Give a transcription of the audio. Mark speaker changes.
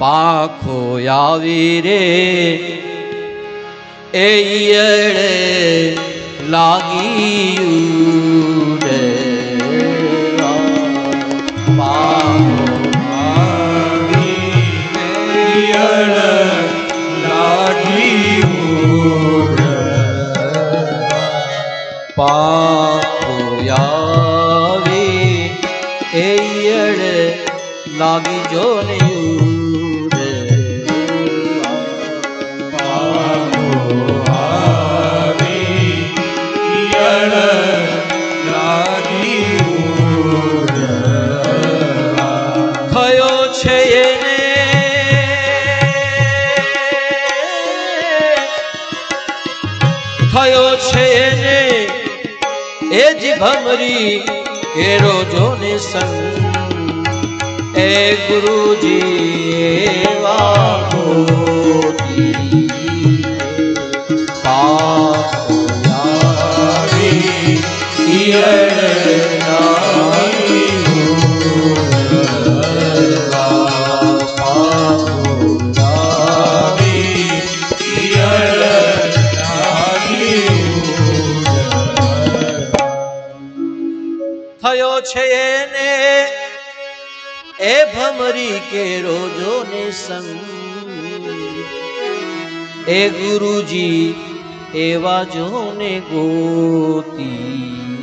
Speaker 1: પાખો આવી રે. એ ઈયળે લાગી રે પાખો આવી એ ઈયળે લાગી જો ને. થયો છે એને. એ જ ભમરી કેરો જોને સંગ. એ ગુરુજી થયો છે એને એ ભમરી કે રોજો ને સંગ. એ ગુરુજી એવા જોને ગોતી.